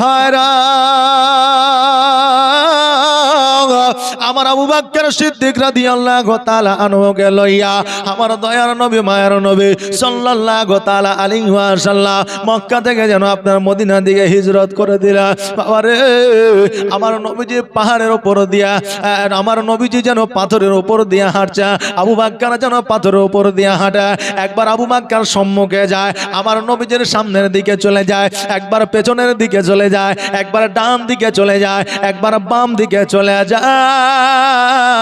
ভাইরা আমার আবু বাক্কের সিদ্দিক রাদিয়াল্লাহু তাআলা আনহুকে লইয়া আমার দয়ার নবী, মায়ের নবী সাল্লাল্লাহু তাআলা আলাইহি ওয়াসাল্লাম মক্কা থেকে যেন আপনার মদিনা দিকে হিজরত করে দিলা বাবারে আমার নবীজি পাহাড়ের উপর দিয়া আমার নবীজি যেন পাথরের উপর দিয়া হাঁটছে, আবু বাক্কার যেন পাথরের উপর দিয়া হাঁটে। একবার আবু বাক্কার সম্মুখে যায়, আমার নবীজির সামনের দিকে চলে যায়, একবার পেছনের দিকে চলে যায়, একবার ডান দিকে চলে যায়, একবার বাম দিকে চলে যায়।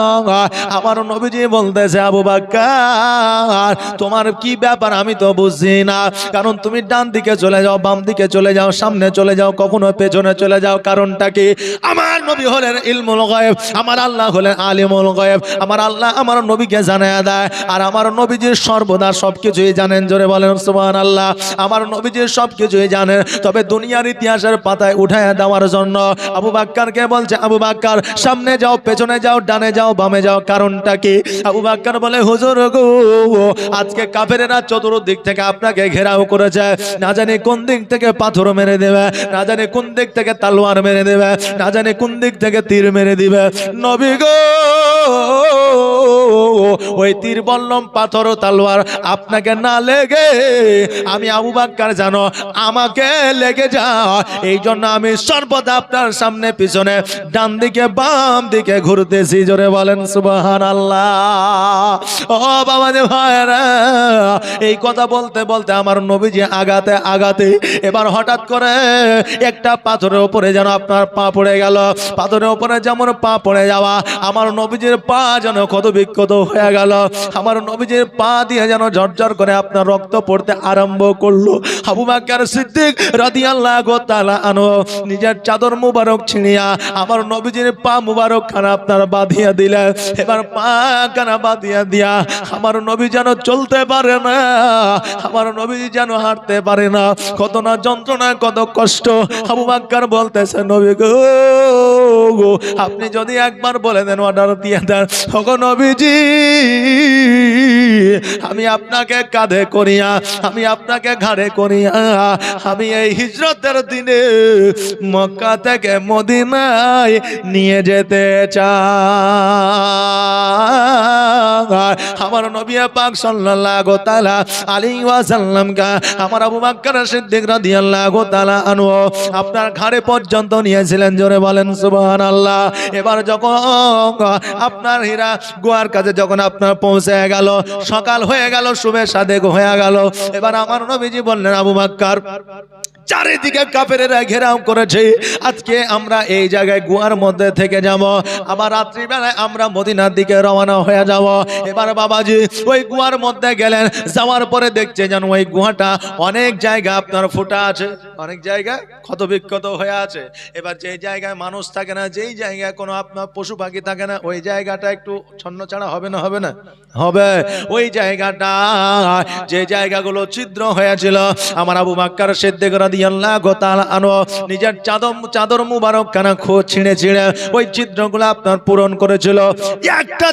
আমার নবীজি বলতেছে, আবু বাক্কার, তোমার কি ব্যাপার? আমি তো বুঝছি না। কারণ তুমি ডান দিকে চলে যাও, বাম দিকে চলে যাও, সামনে চলে যাও, কখনো পেছনে চলে যাও। কারণটা কি? আমার নবী হলেন ইলমুল গায়েব, আমার আল্লাহ হলেন আলিমুল গায়েব। আমার আল্লাহ আমার নবীকে জানায় দেয়। আর আমার নবীজির সর্বদা সবকিছুই জানেন, জোরে বলেন সুবহান আল্লাহ আমার নবীজির সবকিছুই জানেন, তবে দুনিয়ার ইতিহাসের পাতায় উঠায় দেওয়ার জন্য আবু বাক্কারকে বলছে, আবু বাক্কার, সামনে যাও, পেছনে যাও, ডানে যাও, বামে যাও। কারণটা কি আবু বাক্কার বলে, হুজুর গো, আজকে কাফেরেরা চতুর্দিক থেকে আপনাকে ঘেরাও করেছে। না জানি কোন দিক থেকে পাথর মেরে দেবে, না জানি কোন দিক থেকে তালোয়ার মেরে দেবে, না জানি কোন দিক থেকে তীর মেরে দিবে। নবী গো ওই তীর বললম পাথর তালোয়ার আপনাকে না লেগে, আমি আবু বাক্কার জানো, আমাকে লেগে এই জন্য আমি সর্বদা আপনার সামনে, পিছনে ডান দিকে বাম দিকে ঘুরতেছি, জোরে বলেন সুবাহান আল্লাহ ও বাবা যে এই কথা বলতে বলতে আমার নবীজি আগাতে আগাতে এবার হঠাৎ করে একটা পাথরের উপরে যেন আপনার পা পড়ে গেল। পাথরের উপরে যেমন পা পড়ে যাওয়া, আমার নবীজির পা যেন ক্ষত বিক্ষত হয়ে গেল। আমার নবীজির পা দিয়ে যেন ঝরঝর করে আপনার রক্ত পড়তে আরম্ভ করল। আবু বাক্কার সিদ্দিক রাদিয়াল্লাহু তাআলা আনহু, নিজের চাদর মুবারক ছিঁড়িয়া আমার নবীজির পা মুবারক খানা আপনার বাঁধিয়া দিলেন। এবার পা খানা বাঁধিয়া দিয়া আমার নবী যেন চলতে পারে না, আমার নবী যেন হাঁটতে পারে না। কত না যন্ত্রণা, কত কষ্ট। আবু বাক্কার বলতেছে, নবী গো আপনি যদি একবার বলে দেন অর্ডার দিয়ে দেন। ওগো নবীজি আমি আপনাকে কাঁধে করিয়া, আমি আপনাকে ঘাড়ে করিয়া, আমি এই হিজরতের দিনে মক্কা থেকে মদিনায় নিয়ে যেতে চাই। আমার নবী পাক সাল্লাল্লাহু তাআলা আলাইহি কা আমার আবু বকর সিদ্দিক রাদিয়াল্লাহু তাআলা আনহু, আপনার ঘাড়ে পর্যন্ত নিয়েছিলেন, জোরে বলেন সুবহানাল্লাহ। এবার যখন আপনার হীরা গোয়ার কাছে যখন আপনার পৌঁছে গেল, সকাল হয়ে গেল শুভে সাদে হয়ে গেল। এবার আমার নবীজি বললেন আবু বাক্কার চারিদিকে কাফেরেরা ঘেরাও করেছে। আজকে আমরা এই জায়গায় গুহার মধ্যে থেকে যাব। আবার রাত্রিবেলায় আমরা মদিনার দিকে রওনা হয়ে যাব। এবার বাবাজি ওই গুহার মধ্যে গেলেন। যাওয়ার পরে দেখছে যেন ওই গুহাটা অনেক জায়গা আপনার ফুটা আছে। অনেক জায়গা ক্ষত বিক্ষত হয়ে আছে। এবার যেই জায়গায় মানুষ থাকে না, যেই জায়গায় কোনো আপনার পশু পাখি থাকে না, ওই জায়গাটা একটু ছন্ন ছাড়া হবে না হবে না? হবে। ওই জায়গাটা, যে জায়গাগুলো ছিদ্র হয়েছিল, আমার আবু বাক্কার সিদ্দিক নিজের চাদর চাদর মুবারক খানা খো ছিঁড়ে ছিঁড়ে ওই ছিদ্রগুলো আপনার পূরণ করেছিল। একটা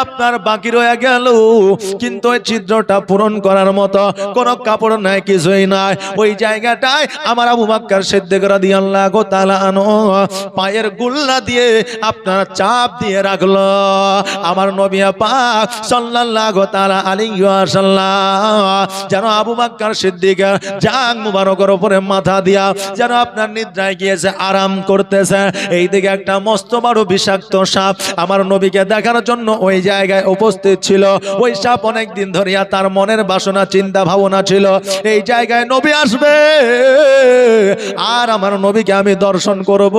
আপনার বাকি রয়ে গেল। কিন্তু ওই পূরণ করার মতো কোনো কাপড় নাই, কিছুই নাই। ওই জায়গাটায় আমার আবু সিদ্দিক আনো পায়ের গুল্লা দিয়ে আপনার চাপ দিয়ে রাখল। আমার নবী পাক সাল্লাল্লাহু তাআলা আলাইহি ওয়াসাল্লাম যেন আবু বাক্কার সিদ্দিকের জাং মুবারকের উপরে মাথা দিয়া যেন আপনার নিদ্রায় গিয়েছে, আরাম করতেছে। এইদিকে একটা মস্ত বড় বিষাক্ত সাপ আমার নবীকে দেখার জন্য ওই জায়গায় উপস্থিত ছিল। ওই সাপ অনেক দিন ধরিয়া তার মনের বাসনা, চিন্তা, ভাবনা ছিল। এই জায়গায় নবী আসবে, আর আমার নবীকে আমি দর্শন করব।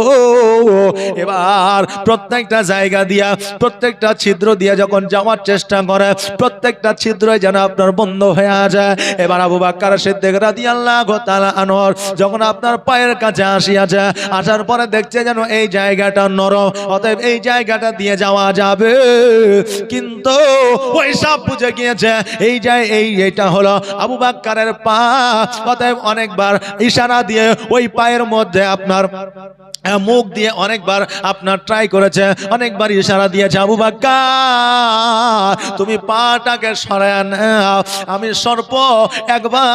এবার প্রত্যেকটা জায়গা দিয়া, প্রত্যেকটা ছিদ্র দিয়া যখন যাওয়ার চেষ্টা করে, প্রত্যেকটা ছিদ্র যেন আপনার বন্ধ হয়ে যায়। এবার আবু বাক্কার সিদ্দিক রাদিয়াল্লাহু তাআলা আনহর যখন আপনার পায়ের কাছে আসিয়াছে, আসার পরে দেখছে যেন এই জায়গাটা নরম, অতএব এই জায়গাটা দিয়ে যাওয়া যাবে। কিন্তু ওই সাপ বুঝে গিয়েছে, এই যায়, এই, এটা হলো আবু বাক্কারের পা। অতএব অনেকবার ইশারা দিয়ে ওই পায়ের মধ্যে আপনার মুখ দিয়ে অনেকবার আপনার ট্রাই করেছে, অনেকবার ইশারা দিয়েছে, আবু বাক্কার, তুমি পাটাকে সরায় আমি সর্প একবার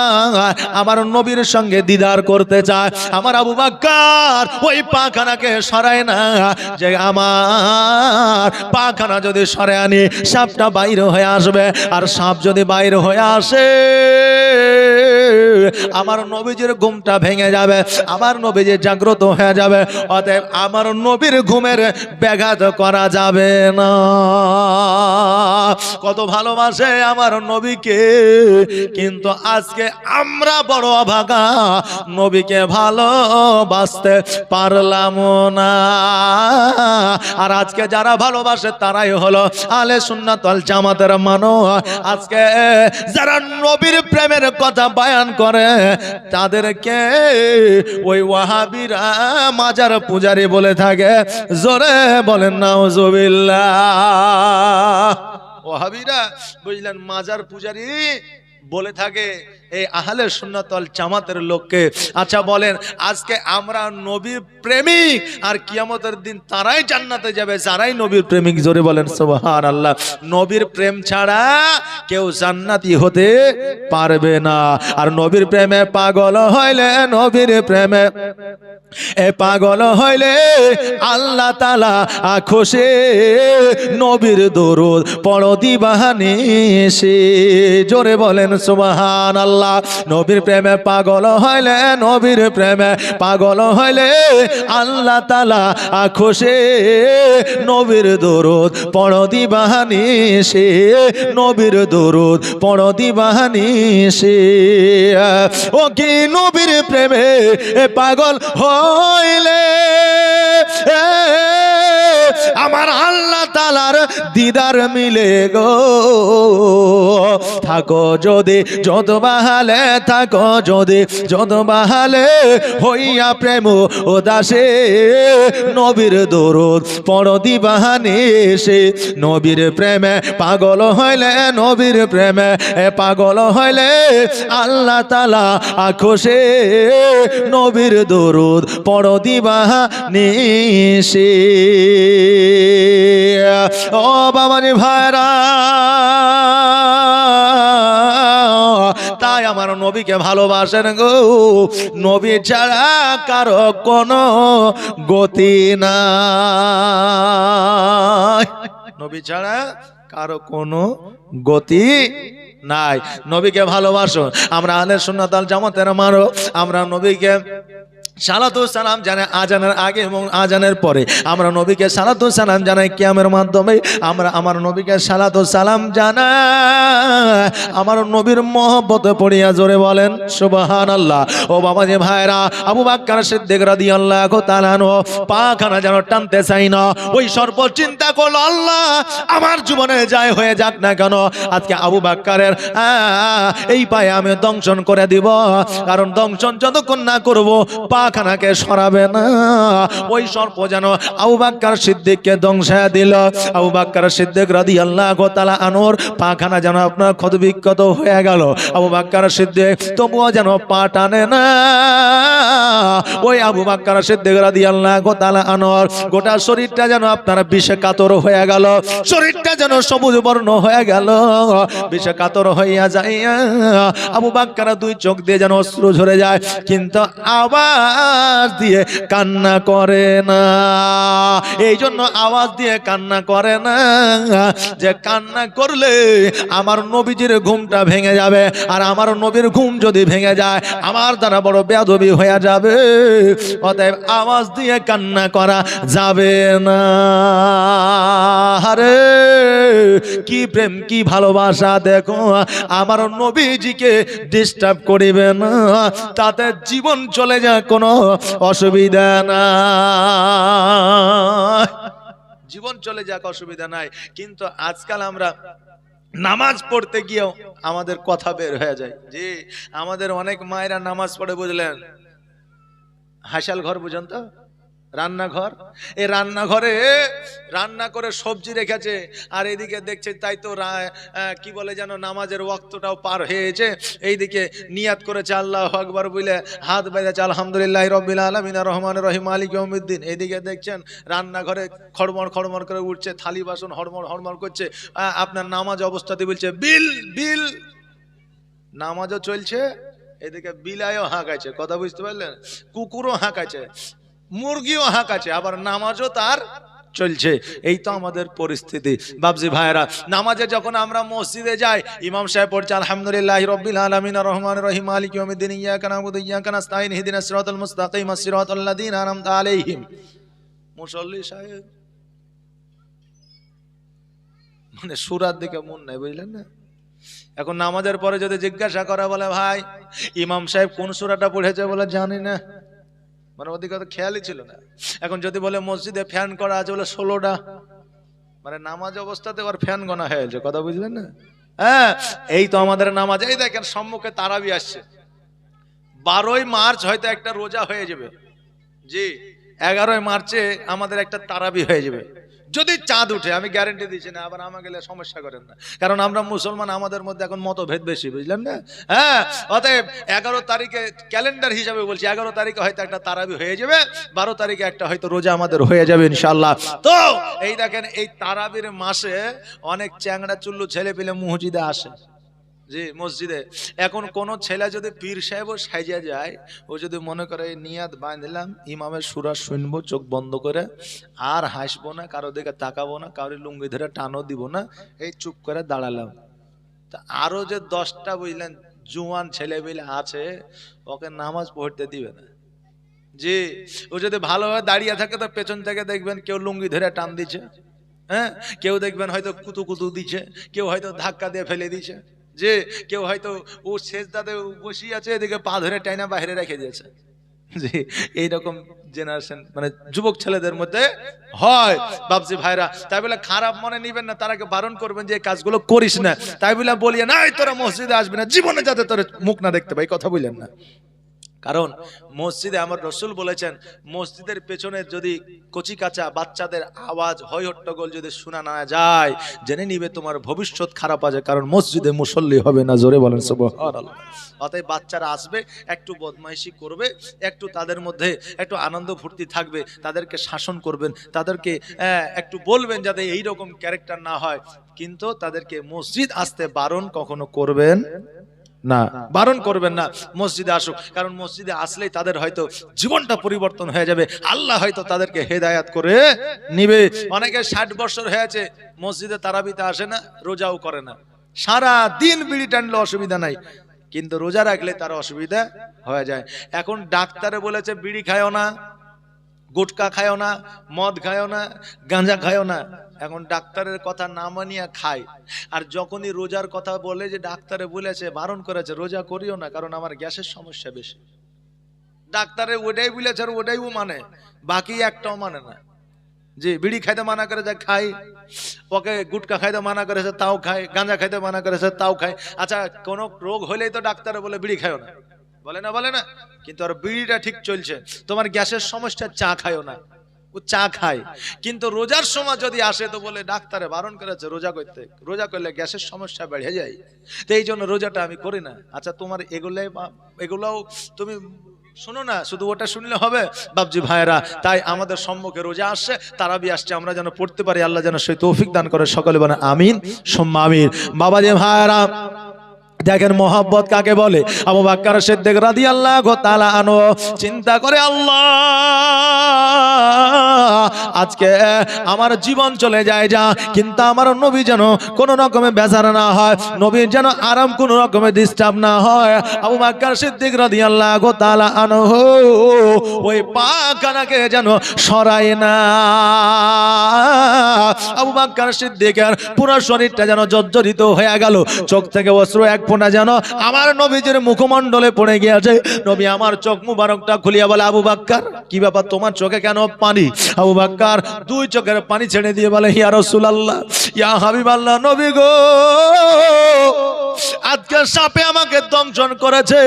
আমার নবীর সঙ্গে দিদার করতে চাই আমার আবু বাক্কার ওই পাখানাকে সরায় না। যে আমার পাখানা যদি সরে আনি, সাপটা বাইরে হয়ে আসবে। আর সাপ যদি বাইরে হয়ে আসে, আমার নবীজির ঘুমটা ভেঙে যাবে, আমার নবীজি জাগ্রত হয়ে যাবে। অতএব আমার নবীর ঘুমের ব্যাঘাত করা যাবে না। কত ভালোবাসে আমার নবীকে। কিন্তু আজকে আমরা বড় অভাগা। নবীকে ভালোবাসতে পারলাম না। আর আজকে যারা ভালোবাসে তারাই হলো আলে সুন্নাতল জামাতের মানো আজকে যারা নবীর প্রেমের কথা বায়ান করে, তাদেরকে ওই ওয়াহাবিরা মাজার পূজারি বলে থাকে। জোরে বলেন, নাউজুবিল্লাহ। ওয়াহাবিরা বুঝলেন, মাজার পূজারি বলে থাকে। এই আহলে সুন্নাতল জামাতের লোককে আচ্ছা বলেন, আজকে আমরা নবীর প্রেমিক আর কিয়ামতের দিন তারাই জান্নাতে যাবে, যারাই নবীর প্রেমিক, জোরে বলেন সুবহান আল্লাহ নবীর প্রেম ছাড়া কেউ জান্নাতি হতে পারবে না। আর নবীর প্রেমে পাগল হইলে, নবীর প্রেমে এ পাগল হইলে আল্লাহ তালা খুশি। নবীর দরুদ পড় দিবাহানি সে, জোরে বলেন সুবাহান আল্লাহ নবীর প্রেমে পাগল হইলে, নবীর প্রেমে পাগল হইলে আল্লাহ তালা খুশি নবীর দরুদ পড় দিবাহানি সে, নবীর দরুদ পড় দিবাহানি সে। ও কি নবীর প্রেমে পাগল হইলে? আমার আল্লাহ তালার দিদার মিলে গো। থাকো যদি যত বাহালে থাকো যদি যত বাহালে হইয়া প্রেম ও দাসে নবীর দরদ পড় দিবাহানি সে। নবীর প্রেমে পাগল হইলে, নবীর প্রেমে পাগল হইলে আল্লাহ তালা আখোশে। নবীর দরুদ পড় দিবাহানি সে। ও বাবানি ভাইরা, তাই আমার নবীকে ভালোবাসেন গো। নবী ছাড়া কারও কোনো গতি না নবী ছাড়া কারও কোনো গতি নাই। নবীকে ভালোবাসো। আমরা আলে সুন্নাতাল জামাতের মারো। আমরা নবীকে সালাতু সালাম জানাই আজানের আগে এবং আজানের পরে। আমরা নবীকে সালাতু সালাম জানাই কিয়ামের মাধ্যমে। আমরা আমার নবীকে সালাতু সালাম জানাই। আমার নবীর মহব্বতে পড়িয়া জোরে বলেন সুবাহান আল্লাহ ও বাবা যে ভাইরা, আবু বাক্কার সিদ্দিক রাদিয়াল্লাহু তাআলা আনহু, পাখানা যেন টানতে চাই না। ওই সর্ব চিন্তা করল, আল্লাহ, আমার জীবনে যাই হয়ে যাক না কেন? আজকে আবু বাক্কারের এই পায়ে আমি দংশন করে দিব। কারণ দংশন যতক্ষণ না করব পাখানাকে সরাবে না। ওই সর্প যেন আবু বাক্কার সিদ্দিককে ধ্বংসায় দিল। আবু বাক্কার সিদ্দিক রাদি আল্লাহ গোতালা আনোর পাখানা যেন আপনার ক্ষতবিক্ষত হয়ে গেল। আবু বাক্কার সিদ্দিক, তবুও যেন পা টানে না। ওই আবু বাক্কার সিদ্দিক রাদি আল্লাহ গোতালা আনোর গোটা শরীরটা যেন আপনার বিষে কাতর হয়ে গেল। শরীরটা যেন সবুজ বর্ণ হয়ে গেল। বিষে কাতর হইয়া যায় আবু বাক্কারা দুই চোখ দিয়ে যেন অশ্রু ঝরে যায়। কিন্তু আওয়াজ দিয়ে কান্না করে না। এই জন্য আওয়াজ দিয়ে কান্না করে না। যে কান্না করলে আমার নবীজির ঘুমটা ভেঙে যাবে, আর আমার নবীর ঘুম যদি ভেঙে যায়, আমার দ্বারা বড় বেয়াদবি হয়ে যাবে। অতএব আওয়াজ দিয়ে কান্না করা যাবে না। আরে, কি প্রেম, কি ভালোবাসা দেখো, আমার নবীজিকে ডিস্টার্ব করিবে না। তাতে জীবন চলে যায় কোনো অসুবিধা না জীবন চলে যাক, অসুবিধা নাই। কিন্তু আজকাল আমরা নামাজ পড়তে গিয়েও আমাদের কথা বের হয়ে যায়। জি, আমাদের অনেক মায়েরা নামাজ পড়ে বুঝলেন? হাসাল ঘর বুঝেন তো? রান্নাঘর? এ রান্নাঘরে, রান্না করে সবজি রেখেছে, আর এদিকে দেখছে তাই তো কি বলে যেন নামাজের ওয়াক্তটাও পার হয়েছে। এইদিকে নিয়াত করেছে আল্লাহ আকবর বলে হাত বেঁধেছে, আলহামদুলিল্লাহ রবিল আলমিন রহমান রহিম, মালিক ইয়মিদ্দিন এদিকে দেখছেন রান্নাঘরে খড়মড় খড়মড় করে উঠছে, থালি বাসন হড়মড় হড়মড় করছে। আপনার নামাজ অবস্থাতে বলছে, বিল বিল! নামাজও চলছে, এদিকে বিলায়ও হাঁকাইছে, কথা বুঝতে পারলেন? কুকুরও হাঁকাচ্ছে মুরগিও হাঁকাচ্ছে আবার নামাজও তার চলছে। এই তো আমাদের পরিস্থিতি। বাবজি ভাইরা নামাজে যখন আমরা মসজিদে যাই, ইমাম সাহেব পড়ছে আলহামদুলিল্লাহ রব্বিল আলামিন রহমান রহিম মালিক ইয়াউমিদ্দিন, ইয়াকা নাবুদু ওয়া ইয়াকা নাস্তাইন ইহদিনাস সিরাতাল মুস্তাকিম সিরাতাল লাযিনা আনআমতা আলাইহিম। মুসল্লি সাহেব মানে সুরার দিকে মন নাই, বুঝলেন না? এখন নামাজের পরে যদি জিজ্ঞাসা করা বলে, ভাই, ইমাম সাহেব কোন সুরাটা পড়েছে বলে জানি না। মানে ওদিকে খেয়ালই ছিল না। এখন যদি বলে মসজিদে ফ্যান করা আছে, বলে ষোলোটা। মানে নামাজ অবস্থাতে ওর ফ্যান গনা হয়ে গেছে, কথা বুঝলেন না? হ্যাঁ এই তো আমাদের নামাজ। এই দেখেন, সম্মুখে তারাবি আসছে। বারোই মার্চ হয়তো একটা রোজা হয়ে যাবে। জি। এগারোই মার্চে আমাদের একটা তারাবি হয়ে যাবে। যদি চাঁদ উঠে, আমি গ্যারেন্টি দিচ্ছি না, আবার আমাকে সমস্যা করেন না। কারণ আমরা মুসলমান, আমাদের মধ্যে এখন মতভেদ বেশি, বুঝলেন না? হ্যাঁ অতএব এগারো তারিখে ক্যালেন্ডার হিসাবে বলছি, এগারো তারিখে হয়তো একটা তারাবি হয়ে যাবে, বারো তারিখে একটা হয়তো রোজা আমাদের হয়ে যাবে ইনশাল্লাহ তো, এই দেখেন, এই তারাবির মাসে অনেক চ্যাংড়া চুল্লু ছেলে পেলে মসজিদে আসে। জি মসজিদে। এখন কোন ছেলে যদি পীর সাহেবও সাইজা যায়, ও যদি মনে করে নিয়াদ বাঁধলাম ইমামের সুরা শুনব, চোখ বন্ধ করে, আর হাসবো না, কারও দিকে তাকাবো না, কারোর লুঙ্গি ধরে টানও দিব না, এই চুপ করে দাঁড়ালাম। তা আরও যে দশটা বুঝলেন, জুয়ান ছেলে পেলে আছে, ওকে নামাজ পড়তে দিবে না। জি, ও যদি ভালোভাবে দাঁড়িয়ে থাকে, তো পেছন থেকে দেখবেন কেউ লুঙ্গি ধরে টান দিচ্ছে হ্যাঁ? কেউ দেখবেন হয়তো কুতু কুতু দিচ্ছে, কেউ হয়তো ধাক্কা দিয়ে ফেলে দিচ্ছে। যে কেউ হয়তো ও শেষ দাদে বসিয়ে আছে, এদিকে পা ধরে টাইনা বাইরে রেখে দিয়েছে। জি, এইরকম জেনারেশন মানে যুবক ছেলেদের মধ্যে হয়। বাবজি ভাইরা, তাই বলে খারাপ মনে নিবেন না তারাকে বারণ করবেন যে কাজগুলো করিস না। তাই বলে বলিয়ে না তোরা মসজিদে আসবে না, জীবনে যাতে তোর মুখ না দেখতে পাই কথা বললেন না। কারণ মসজিদে আমার রসুল বলেছেন, মসজিদের পেছনে যদি কচি কাঁচা বাচ্চাদের আওয়াজ হয় হট্টগোল যদি শোনা না যায়, জেনে নিবে তোমার ভবিষ্যৎ খারাপ আছে, কারণ মসজিদে মুসল্লি হবে না, জোরে বলেন অতএব বাচ্চারা আসবে, একটু বদমাইশি করবে, একটু তাদের মধ্যে একটু আনন্দ ফুর্তি থাকবে, তাদেরকে শাসন করবেন, তাদেরকে একটু বলবেন যাতে এই রকম ক্যারেক্টার না হয়, কিন্তু তাদেরকে মসজিদ আসতে বারণ কখনো করবেন না। বারণ করবেন না। মসজিদে আসুক। কারণ মসজিদে আসলেই তাদের হয়তো জীবনটা পরিবর্তন হয়ে যাবে। আল্লাহ হয়তো তাদেরকে হেদায়াত করে নিবে। অনেকে ষাট বছর হয়েছে, মসজিদে তারাবিতে আসে না, রোজাও করে না। সারা দিন বিড়ি টানলে অসুবিধা নাই। কিন্তু রোজা রাখলে তার অসুবিধা হয়ে যায়। এখন ডাক্তারে বলেছে, বিড়ি খায়ও না, গুটকা খায়ও না, মদ খায়ও না, গাঁজা খায়ও না। এখন ডাক্তারের কথা না মানিয়া খায় আর যখনই রোজার কথা বলে যে ডাক্তারে বলেছে, বারণ করেছে, রোজা করিও না, কারণ আমার গ্যাসের সমস্যা বেশি। ডাক্তারে ওটাই বলেছে আর ওটাই ও মানে বাকি একটাও মানে না। যে বিড়ি খাইতে মানা করে যা খাই। ওকে গুটকা খাইতে মানা করেছে, তাও খায় গাঁজা খাইতে মানা করেছে, তাও খায় আচ্ছা কোনো রোগ হলেই তো ডাক্তারে বলে বিড়ি খায়ও না। বলে না বলে না। কিন্তু আর বিড়িটা ঠিক চলছে। তোমার গ্যাসের সমস্যা চা খায়ও না। ও চা খায়। কিন্তু রোজার সময় যদি আসে তো বলে, ডাক্তারে বারণ করেছে রোজা করতে। রোজা করলে গ্যাসের সমস্যা বেড়ে যায়। তো এই জন্য রোজাটা আমি করি না। আচ্ছা তোমার এগুলাই এগুলাও তুমি শোনো না, শুধু ওটা শুনলে হবে? বাবজি ভাইয়েরা, তাই আমাদের সম্মুখে রোজা আসছে, তারাবি আসছে, আমরা যেন পড়তে পারি, আল্লাহ যেন সেই তৌফিক দান করে সকলে বলে, আমিন, সোম্মা আমিন। বাবাজি ভাইয়েরা দেখেন মোহাব্বত কাকে বলে? আবু বাক্কার সিদ্দিক রাদিয়াল্লাহু তাআলা আনো চিন্তা করে আল্লাহ, আজকে আমার জীবন চলে যায় যা, কিন্তু আমার নবী যেন কোন রকমে বেজার না হয় নবীর যেন আরাম কোন রকমে ডিস্টার্ব না হয়। আবু বাক্কার সিদ্দিক রাদিয়াল্লাহু তাআলা আনো ওই পাখানাকে যেন সরায় না। আবু বাক্কার সিদ্দিকের পুরো শরীরটা যেন জর্জরিত হয়ে গেল, চোখ থেকে অশ্রু এক ফোঁটা যেন আমার নবীজির মুখমণ্ডলে পড়ে গিয়েছে। নবী আমার চোখ মুবারকটা খুলিয়া বলে, আবু বাক্কার, কি ব্যাপার? তোমার চোখে কেন পানি? আবু বাক্কার, দুই চোখের পানি ছেড়ে দিয়ে বলে, ইয়া আল্লাহ ইয়া হাবিবাল্লাহ, নবী গো আজকে সাপে আমাকে দংশন করেছে।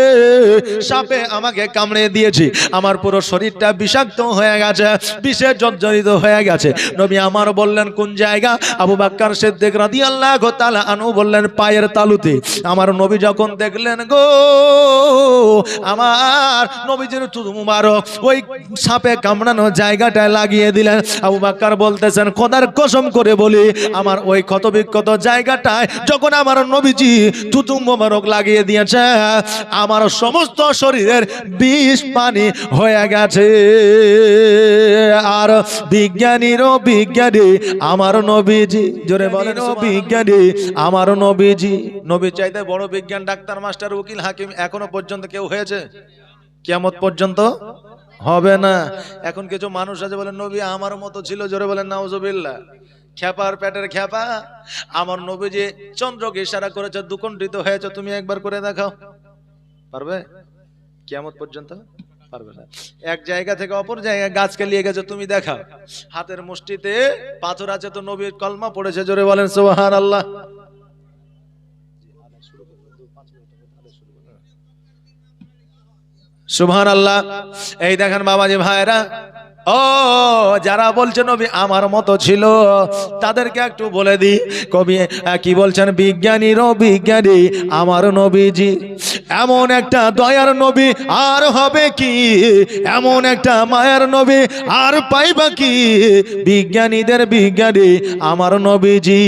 সাপে আমাকে কামড়ে দিয়েছে। আমার পুরো শরীরটা বিষাক্ত হয়ে গেছে, বিষে জর্জরিত হয়ে গেছে। নবী আমার বললেন, কোন জায়গা? আবু বাক্কার সিদ্দিক রাদিয়াল্লাহু তাআলা আনহু বললেন, পায়ের তালুতে। আমার নবী যখন দেখলেন গো, আমার নবীজির তুদু মুবারক, ওই সাপে কামড়ানো জায়গাটায় লাগিয়ে দিলেন। আবু বাক্কার বলতেছেন, খোদার কসম করে বলি, আমার ওই ক্ষতবিক্ষত জায়গাটায় যখন আমার নবীজি তুতু মুবারক লাগিয়ে দিয়েছে। আমার সমস্ত শরীরের বিষ পানি হয়ে গেছে। আর বিজ্ঞানীরও বিজ্ঞানী আমার নবীজি জোরে বলেন বিজ্ঞানী আমার নবীজি। নবী চাইতে বড় বিজ্ঞান ডাক্তার মাস্টার উকিল হাকিম এখনও পর্যন্ত কেউ হয়েছে? কিয়ামত পর্যন্ত হবে না। এখন কিছু মানুষ আছে বলেন নবী আমার মতো ছিল। জোরে বলেন নাউজুবিল্লাহ। খ্যাপার পেটের খ্যাপা। আমার নবী যে চন্দ্রকে ইশারা করেছে, দুকণ্ঠিত হয়েছে, তুমি একবার করে দেখাও। পারবে? কিয়ামত পর্যন্ত পারবে এক জায়গা থেকে অপর জায়গায় গাছকে নিয়ে গেছে, তুমি দেখাও। হাতের মুষ্টিতে পাথর আছে তো নবীর কলমা পড়েছে, জোরে বলেন সুবহান আল্লাহ সুবহান আল্লাহ এই দেখেন বাবাজি ভাইরা ও, যারা বলছে নবী আমার মতো ছিল, তাদেরকে একটু বলে দি। কবি কি বলছেন? বিজ্ঞানীরও বিজ্ঞানী, আমার নবীজি। এমন একটা দয়ার নবী আর হবে কি? এমন একটা মায়ের নবী আর পাইবা কি? বিজ্ঞানীদের বিজ্ঞানী আমার নবীজি।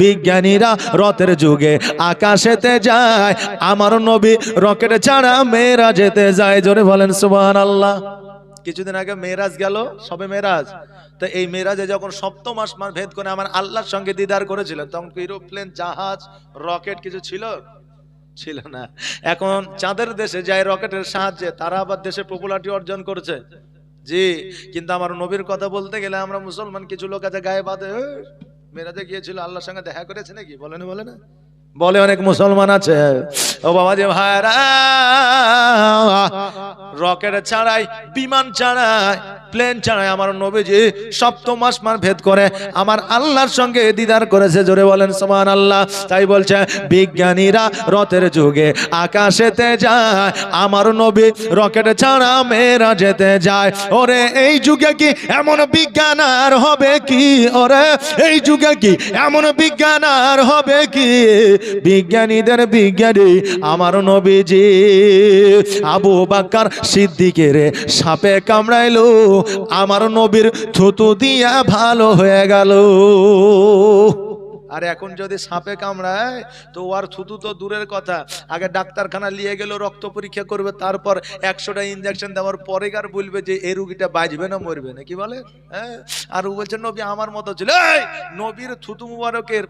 বিজ্ঞানীরা রথের যুগে আকাশেতে যায়, আমার নবী রকেট ছাড়া মেয়েরা যেতে যায়। জোরে বলেন সুবহান আল্লাহ কিছুদিন আগে মেয়েরাজ গেল সবে মেয়েরাজ। তো এই মেয়েরাজে যখন সপ্তম আসমান ভেদ করে আমার আল্লাহর সঙ্গে দিদার করেছিলেন তখন কি এরোপ্লেন জাহাজ রকেট কিছু ছিল? ছিল না। এখন চাঁদের দেশে যায় রকেটের সাহায্যে তারা আবার দেশে পপুলারিটি অর্জন করছে। জি কিন্তু আমার নবীর কথা বলতে গেলে আমরা মুসলমান কিছু লোক আছে গায়ে বাঁধে "এ, মেয়েরাজে গিয়েছিল আল্লাহর সঙ্গে দেখা করেছে নাকি? বলেন বলে না। বলে অনেক মুসলমান আছে। ও বাবা যে ভাইরা রকেট ছাড়াই বিমান ছাড়াই প্লেন ছাড়াই আমার নবীজি সপ্তম আসমান ভেদ করে আমার আল্লাহর সঙ্গে দিদার করেছে, জোরে বলেন সমান আল্লাহ তাই বলছে, বিজ্ঞানীরা রথের যুগে আকাশেতে যায়, আমার নবী রকেট ছাড়া মেয়েরা যেতে যায়। ওরে, এই যুগে কি এমন বিজ্ঞান আর হবে কি? ওরে, এই যুগে কি এমন বিজ্ঞান আর হবে কি? বিজ্ঞানীদের বিজ্ঞানী আমার নবীজি। আবু বাক্কার সিদ্দিকের সাপে কামড়াইলো। আমার নবীর থুতু দিয়া ভালো হয়ে গেল। আর এখন যদি সাপে কামড়ায়, তো ওর থুতু তো দূরের কথা। আগে ডাক্তারখানা নিয়ে গেল, রক্ত পরীক্ষা করবে, তারপর একশোটা ইঞ্জেকশন দেওয়ার পরে আর বলবে যে এই রুগীটা বাঁচবে না, মরবে না? কি বলে? হ্যাঁ? আর ও বলছে, নবী, আমার মতো ছিল নবীর থুতু মুবারকের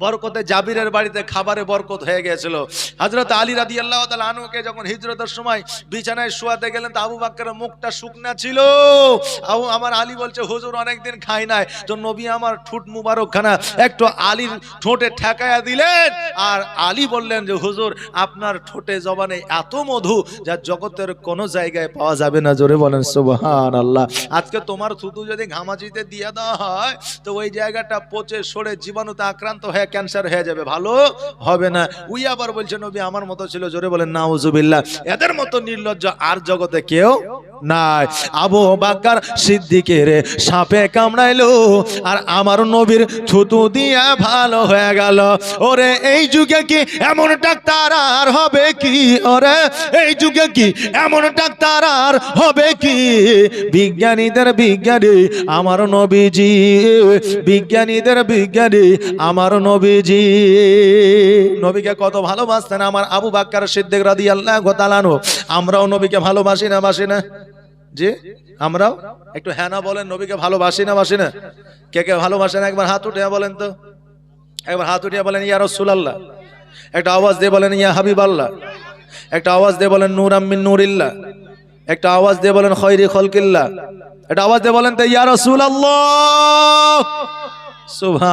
বরকতে জাবিরের বাড়িতে খাবারে বরকত হয়ে গিয়েছিল। হজরত আলী রাদি আল্লাহ আনুকে যখন হিজরতের সময় বিছানায় শোয়াতে গেলেন, তো আবু বাক্কারের মুখটা শুকনা ছিল। আবু আমার আলী বলছে, হুজুর, অনেকদিন খাই নাই। তো নবী আমার ঠুট মুবারক খানা একটু আলীর ঠোঁটে ঠেকায়া দিলেন। আর আলী বললেন যে, হুজুর, আপনার ঠোঁটে জবানে এত মধু যা জগতের কোনো জায়গায় পাওয়া যাবে না। জোরে বলেন সুবহান আল্লাহ আজকে তোমার থুতু যদি ঘামাচিতে দিয়ে দেওয়া হয়, তো ওই জায়গাটা পচে সরে জীবাণুতে আক্রান্ত হয়ে ক্যান্সার হয়ে যাবে, ভালো হবে না। উই আবার বলছেন নবী, আমার মতো ছিল জোরে বলেন না উজুবিল্লা এদের মতো নির্লজ্জ আর জগতে কেউ নাই। আবু বাক্কার সিদ্দিকের সাপে কামড়াইলো আর আমার নবীর থুতু দিয়া ভালো হয়ে গেল। ওরে, এই যুগে কি এমন ডাক্তার আর হবে কি? ওরে, এই যুগে কি এমন ডাক্তার আর হবে কি? বিজ্ঞানীদের বিজ্ঞানী আমার নবীজি, বিজ্ঞানীদের বিজ্ঞানী আমার নবীজি। নবীকে কত ভালোবাসতেন আমার আবু বাক্কার সিদ্দিক রাদিয়াল্লাহু তাআলাহু। আমরাও নবীকে ভালোবাসি না, বাসি না? জি আমরাও একটু হ্যাঁ না বলেন, নবীকে ভালোবাসি না বাসি না? কে কে ভালোবাসেন? একবার হাত উঠে বলেন তো। একবার হাত উঠিয়ে বলেন, ইয়া রাসূলুল্লাহ। একটা আওয়াজ দিয়ে বলেন, ইয়া হাবিবাল্লাহ। একটা আওয়াজ দিয়ে বলেন নূর আমিন নূরিল্লাহ। একটা আওয়াজ দিয়ে বলেন খৈরি খলকিল্লাহ। একটা আওয়াজ দিয়ে বলেন তো, ইয়া রাসূলুল্লাহ। সুবহান